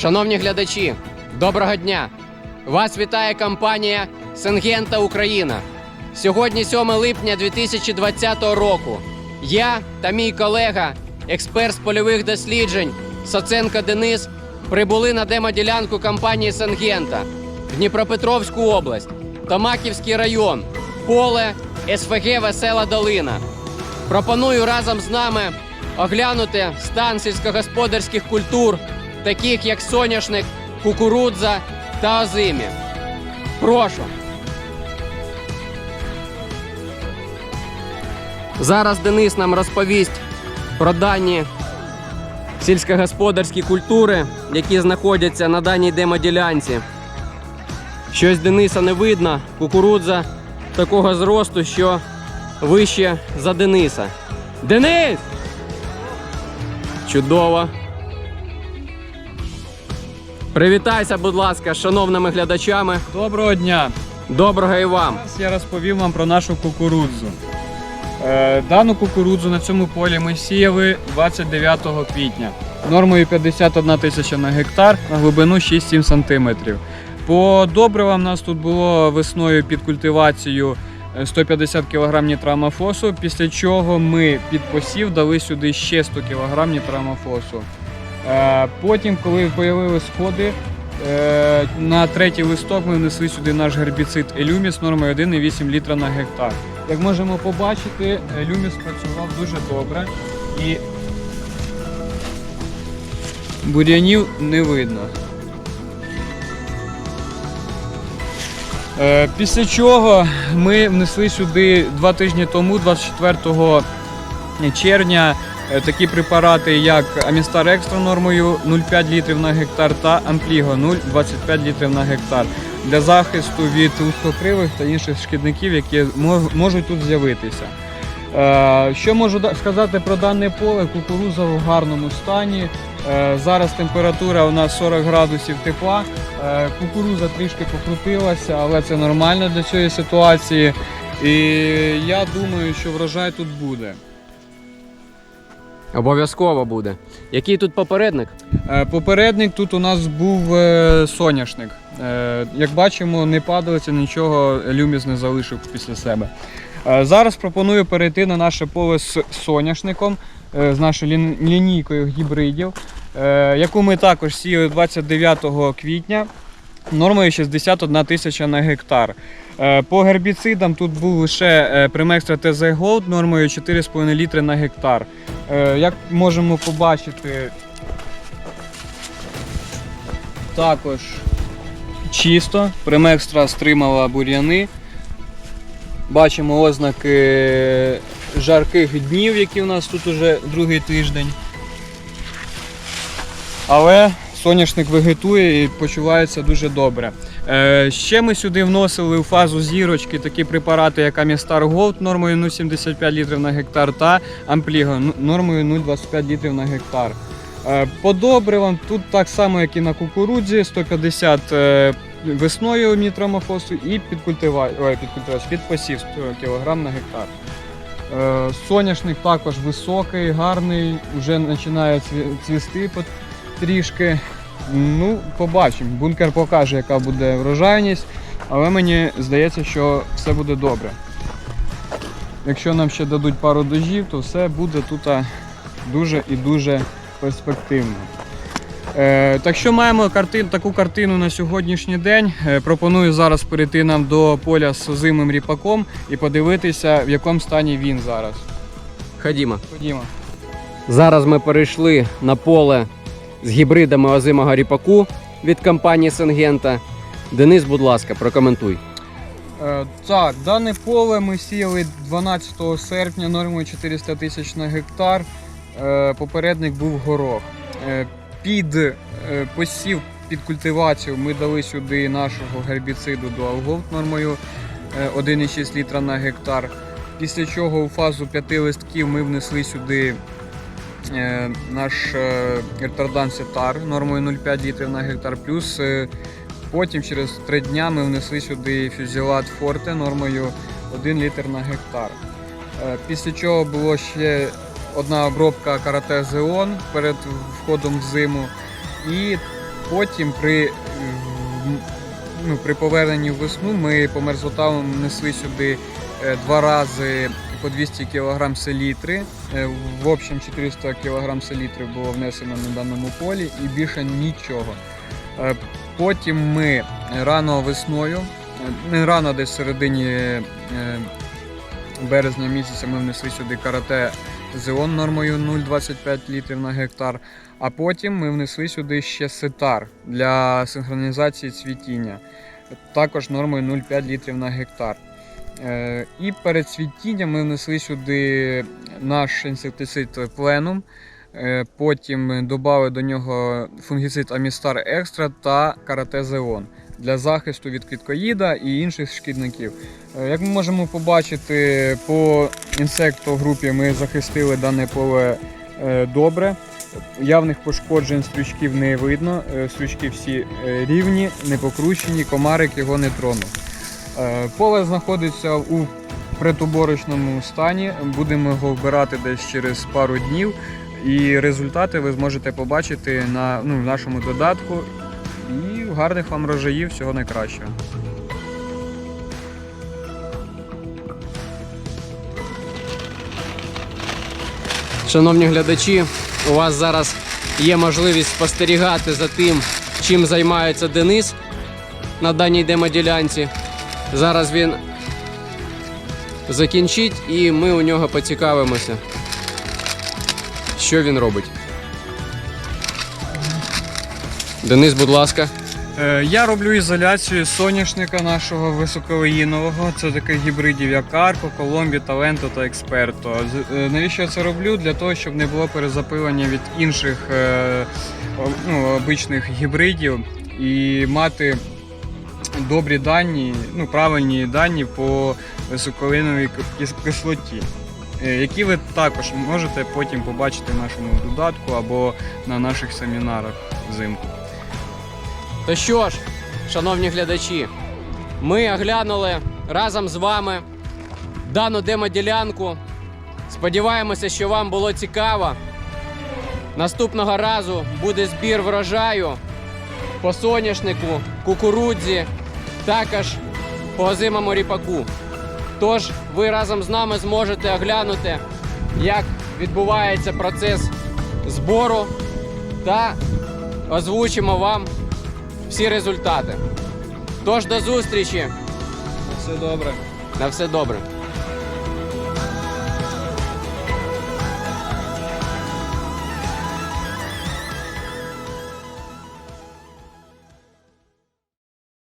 Шановні глядачі, доброго дня! Вас вітає компанія Сенгента Україна. Сьогодні 7 липня 2020 року. Я та мій колега, експерт з польових досліджень Соценко Денис, прибули на демоділянку компанії Сенгента в Дніпропетровську область, Томаківський район, поле СФГ Весела Долина. Пропоную разом з нами оглянути стан сільськогосподарських культур, таких як соняшник, кукурудза та озимі. Прошу. Зараз Денис нам розповість про дані сільськогосподарські культури, які знаходяться на даній демоділянці. Щось Дениса не видно, кукурудза такого зросту, що вище за Дениса. Денис! Чудово. Привітайся, будь ласка, шановними глядачами. Доброго дня! Доброго і вам. Зараз я розповім вам про нашу кукурудзу. Е, дану кукурудзу на цьому полі ми сіяли 29 квітня. Нормою 51 тисяча на гектар на глибину 6-7 см. По добривам у нас тут було весною під культивацію е, 150 кг нітрамофосу, після чого ми під посів дали сюди ще 100 кг нітрамофосу. Е, Потім, коли з'явилися сходи, е, на третій листок ми внесли сюди наш гербіцид Елюміс нормою 1,8 літра на гектар. Як можемо побачити, Елюміс працював дуже добре і бур'янів не видно. Е, Після чого ми внесли сюди два тижні тому, 24 червня, такі препарати, як Амістар Екстра нормою 0,5 літрів на гектар та Ампліго 0,25 літрів на гектар для захисту від лускокривих та інших шкідників, які можуть тут з'явитися. Е, Що можу сказати про дане поле? Кукуруза в гарному стані. Е, Зараз температура у нас 40 градусів тепла. Е, Кукуруза трішки покрутилася, але це нормально для цієї ситуації. І я думаю, що врожай тут буде. Обов'язково буде. Який тут попередник? Е, Попередник тут у нас був е, соняшник. Е, Як бачимо, не падалося, нічого люміс не залишив після себе. Зараз пропоную перейти на наше поле з соняшником, з нашою лінійкою гібридів, яку ми також сіяли 29 квітня. Нормою 61 тисяча на гектар. Е, По гербіцидам тут був лише е, Примекстра ТЗ Gold нормою 4,5 літри на гектар. Е, Як можемо побачити, також чисто. Примекстра стримала бур'яни. Бачимо ознаки жарких днів, які у нас тут уже другий тиждень. Але соняшник вегетує і почувається дуже добре. Е, ще ми сюди вносили у фазу зірочки такі препарати, як Амістар Gold нормою 0,75 літрів на гектар та Ампліго нормою 0,25 літрів на гектар. Е, По добривам тут так само, як і на кукурудзі, 150 е, весною нітромофосу і під культива... Ой, під, культивач, під посів 100 кг на гектар. Соняшник також високий, гарний, вже починає цві- цвісти трішки. Ну, побачимо. Бункер покаже, яка буде врожайність, але мені здається, що все буде добре. Якщо нам ще дадуть пару дождів, то все буде тут дуже і дуже перспективно. Е, так що маємо картин, таку картину на сьогоднішній день. Е, пропоную зараз перейти нам до поля з озимим ріпаком і подивитися, в якому стані він зараз. Ходімо. Ходімо. Зараз ми перейшли на поле з гібридами озимого ріпаку від компанії Сенгента. Денис, будь ласка, прокоментуй. Е, Так, дане поле ми сіяли 12 серпня нормою 400 тисяч на гектар. Е, Попередник був горох. Е, Під посів під культивацію ми дали сюди нашого гербіциду Gold нормою е, 1,6 літра на гектар. Після чого у фазу п'яти листків ми внесли сюди наш е, Сетар нормою 0,5 літрів на гектар. Плюс е, потім через 3 дня ми внесли сюди фюзілат Форте нормою 1 літр на гектар. Е, Після чого було ще одна обробка карате Зеон перед входом в зиму. І потім при, е, ну, при поверненні в весну ми по мерзлотавам внесли сюди е, два рази по 200 кг селітри. Е, В общем 400 кг селітри було внесено на даному полі і більше нічого. Е, Потім ми рано весною, е, не рано десь в середині березня місяця ми внесли сюди карате Зеон нормою 0,25 літрів на гектар. А потім ми внесли сюди ще сетар для синхронізації цвітіння, також нормою 0,5 літрів на гектар. Е, І перед цвітінням ми внесли сюди наш інсектицид пленум. Е, Потім додали до нього фунгіцид Амістар Екстра та карате Зеон для захисту від квіткоїда і інших шкідників. Е, Як ми можемо побачити, по інсектогрупі ми захистили дане поле добре. Явних пошкоджень стрючків не видно. Стрючки всі рівні, не покручені, комарик його не тронув. Е, Поле знаходиться у предоборочному стані. Будемо його вбирати десь через пару днів. І результати ви зможете побачити на ну, в нашому додатку. І гарних вам рожаїв, всього найкращого. Шановні глядачі, у вас зараз є можливість спостерігати за тим, чим займається Денис на даній демоділянці. Зараз він закінчить і ми у нього поцікавимося, що він робить. Денис, будь ласка. Е, Я роблю ізоляцію соняшника нашого високолеїнового. Це таких гібридів, як Арко, Коломбі, Таленто та Експерто. Е, Навіщо я це роблю? Для того, щоб не було перезапилення від інших е, ну, обичних гібридів і мати добрі дані, ну, правильні дані по високолеїновій кислоті. е, Які ви також можете потім побачити в нашому додатку або на наших семінарах взимку. То що ж, шановні глядачі, ми оглянули разом з вами дану демоділянку. Сподіваємося, що вам було цікаво. Наступного разу буде збір врожаю по соняшнику, кукурудзі, також по озимому ріпаку. Тож ви разом з нами зможете оглянути, як відбувається процес збору та озвучимо вам всі результати. Тож до зустрічі! На Все добре. На все добре.